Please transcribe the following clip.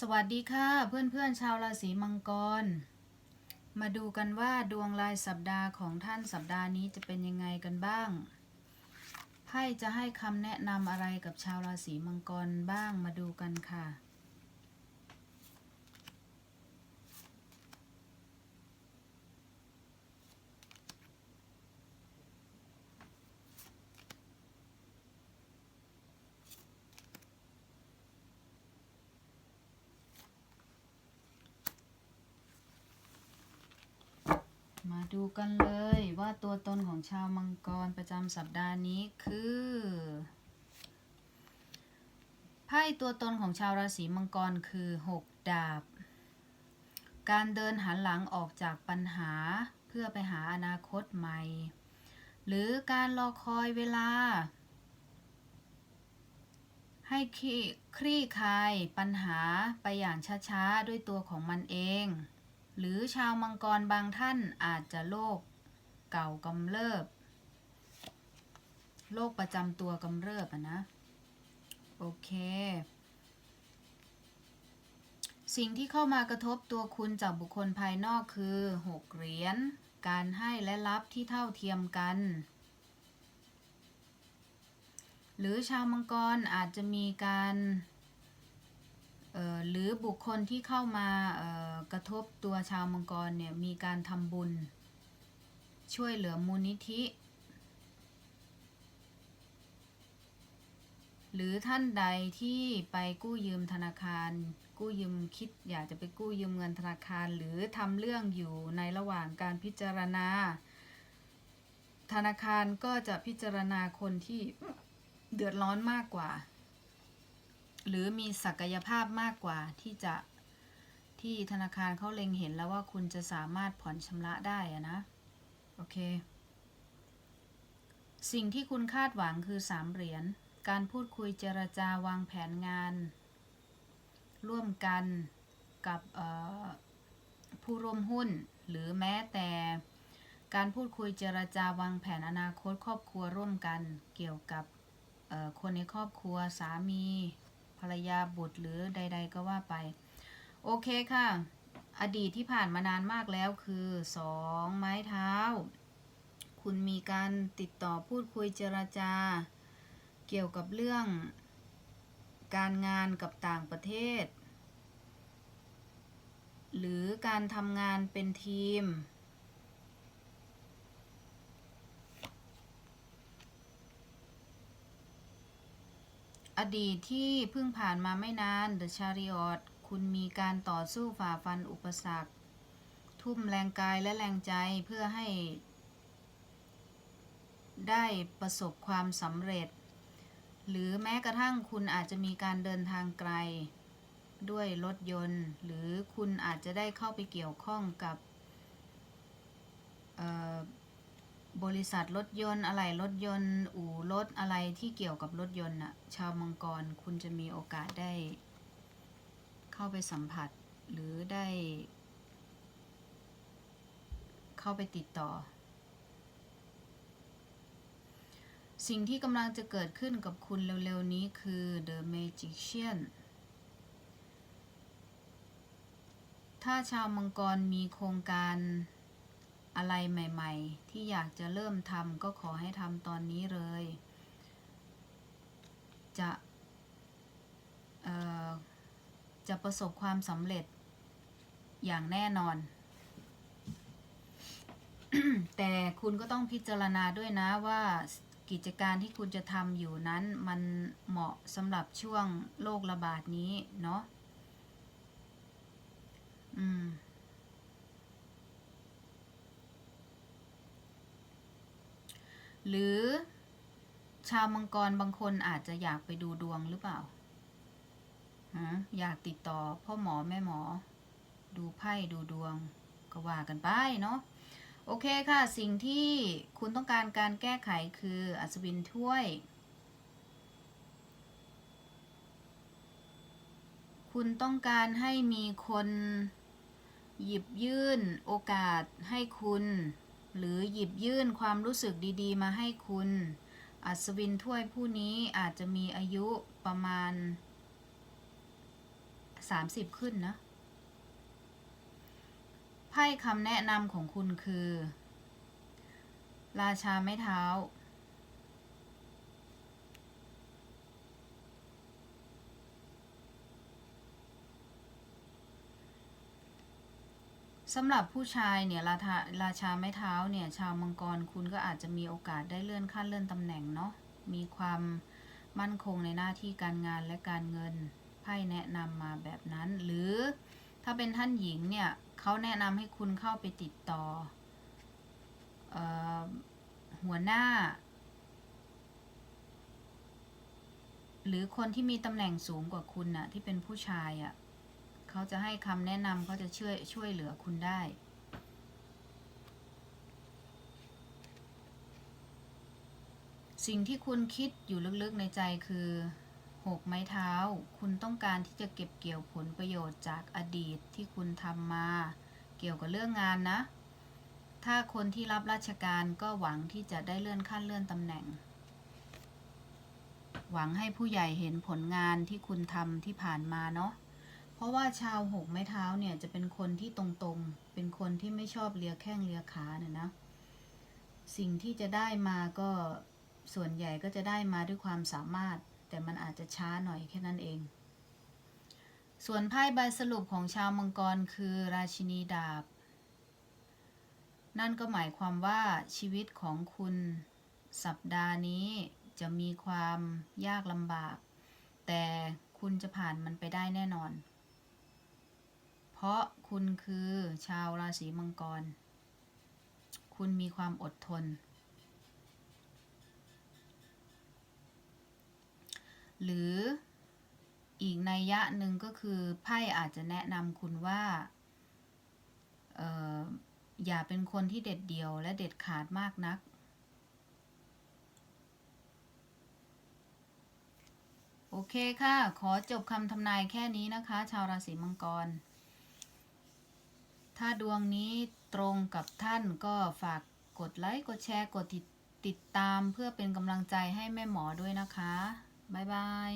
สวัสดีค่ะ เพื่อนๆชาวราศีมังกร มาดูกันว่าดวงรายสัปดาห์ของท่านสัปดาห์นี้จะเป็นยังไงกันบ้างไพ่จะให้คำแนะนำอะไรกับชาวราศีมังกรบ้างมาดูกันค่ะ ดูกันเลยว่าตัวตนของชาวมังกรประจำสัปดาห์นี้คือไพ่ตัวตนของชาวราศีมังกรคือ 6 ดาบ การเดินหันหลังออกจากปัญหาเพื่อไปหาอนาคตใหม่ หรือการรอคอยเวลา ให้คลี่คลายปัญหาไปอย่างช้าๆ ด้วยตัวของมันเอง หรือชาวมังกรบางท่านอาจจะโรคเก่ากำเริบโรคประจำตัวกำเริบอะนะ โอเค สิ่งที่เข้ามากระทบตัวคุณจากบุคคลภายนอกคือ6เหรียญการให้และรับที่เท่าเทียมกัน หรือชาวมังกรอาจจะมีการ หรือบุคคลที่เข้ามากระทบตัวชาวมังกรเนี่ยมีการทำบุญ ช่วยเหลือมูลนิธิ หรือท่านใดที่ไปกู้ยืมธนาคาร กู้ยืมคิดอยากจะไปกู้ยืมเงินธนาคาร หรือทำเรื่องอยู่ในระหว่างการพิจารณา ธนาคารก็จะพิจารณาคนที่เดือดร้อนมากกว่า หรือมีศักยภาพมากกว่าที่จะที่ธนาคารเขาเล็งเห็นแล้วว่าคุณจะสามารถผ่อนชำระได้อะนะ โอเค สิ่งที่คุณคาดหวังคือสามเหรียญการพูดคุยเจรจาวางแผนงาน ร่วมกันกับผู้ร่วมหุ้น หรือแม้แต่การพูดคุยเจรจาวางแผนอนาคตครอบครัวร่วมกันเกี่ยวกับคนในครอบครัวสามี ภรรยาบุตรหรือใด ๆ ก็ว่าไป โอเคค่ะ อดีตที่ผ่านมานานมากแล้วคือสองไม้เท้า คุณมีการติดต่อพูดคุยเจรจา เกี่ยวกับเรื่องการงานกับต่างประเทศ หรือการทำงานเป็นทีม อดีตที่เพิ่งผ่านมาไม่นาน The Chariot คุณมีการต่อสู้ฝ่าฟันอุปสรรค ทุ่มแรงกายและแรงใจเพื่อให้ ได้ประสบความสำเร็จ หรือแม้กระทั่งคุณอาจจะมีการเดินทางไกล ด้วยรถยนต์ หรือคุณอาจจะได้เข้าไปเกี่ยวข้องกับเอ่อ บริษัทรถยนต์อะไหล่รถยนต์ อู่รถอะไรที่เกี่ยวกับรถยนต์น่ะชาวมังกรคุณจะมีโอกาสได้ เข้าไปสัมผัสหรือได้ เข้าไปติดต่อ สิ่งที่กำลังจะเกิดขึ้นกับคุณเร็วๆนี้คือ The Magician ถ้าชาวมังกรมีโครงการ อะไรใหม่ ๆ ที่อยากจะเริ่มทำก็ขอให้ทำตอนนี้เลย จะจะประสบความสำเร็จอย่างแน่นอน แต่คุณก็ต้องพิจารณาด้วยนะว่ากิจการที่คุณจะทำอยู่นั้นมันเหมาะสำหรับช่วงโรคระบาดนี้เนาะอืม หรือชาวมังกรบางคนอาจจะอยากไปดูดวงหรือเปล่าอยากติดต่อพ่อหมอแม่หมอ ดูไพ่ดูดวง ก็ว่ากันไปเนาะโอเคค่ะ สิ่งที่คุณต้องการการแก้ไขคืออัศวินถ้วย คุณต้องการให้มีคนหยิบยื่นโอกาสให้คุณ หรือหยิบยื่นความรู้สึกดีๆ มาให้คุณ อัศวินถ้วยผู้นี้อาจจะมีอายุประมาณสามสิบขึ้นนะ ไพ่คำแนะนำของคุณคือ ราชาไม้เท้า สำหรับผู้ชายเนี่ยราชาราชาไม้เท้าเนี่ยชาวมังกรคุณก็อาจจะมีโอกาสได้เลื่อนขั้นเลื่อนตำแหน่งเนาะมีความมั่นคงในหน้าที่การงานและการเงินไพ่แนะนำมาแบบนั้น หรือถ้าเป็นท่านหญิงเนี่ยเขาแนะนำให้คุณเข้าไปติดต่อออหัวหน้า หรือคนที่มีตำแหน่งสูงกว่าคุณน่ะที่เป็นผู้ชายอะ่ะ เขาจะให้คำแนะนำเขาจะช่วยช่วยเหลือคุณได้ สิ่งที่คุณคิดอยู่ลึกๆในใจคือหกไม้เท้า คุณต้องการที่จะเก็บเกี่ยวผลประโยชน์จากอดีตที่คุณทำมา เกี่ยวกับเรื่องงานนะ ถ้าคนที่รับราชการก็หวังที่จะได้เลื่อนขั้นเลื่อนตำแหน่ง หวังให้ผู้ใหญ่เห็นผลงานที่คุณทำที่ผ่านมาเนาะ ราะว่าชาวหกไม้เท้าเนี่ยจะเป็นคนที่ตรงๆ เป็นคนที่ไม่ชอบเลียแข้งเลียขาเนี่ยนะ สิ่งที่จะได้มาก็ส่วนใหญ่ก็จะได้มาด้วยความสามารถ แต่มันอาจจะช้าหน่อยแค่นั้นเอง ส่วนไพ่ใบสรุปของชาวมังกรคือราชินีดาบ นั่นก็หมายความว่าชีวิตของคุณสัปดาห์นี้จะมีความยากลำบาก แต่คุณจะผ่านมันไปได้แน่นอน เพราะคุณคือชาวราศีมังกร คุณมีความอดทน หรืออีกนัยยะหนึ่งก็คือไพ่อาจจะแนะนำคุณว่าเอ่ออย่าเป็นคนที่เด็ดเดี่ยวและเด็ดขาดมากนัก โอเคค่ะ ขอจบคำทำนายแค่นี้นะคะ ชาวราศีมังกร ถ้าดวงนี้ตรงกับท่านก็ฝากกดไลค์ กดแชร์ กดติดติดตามเพื่อเป็นกำลังใจให้แม่หมอด้วยนะคะ บ๊ายบาย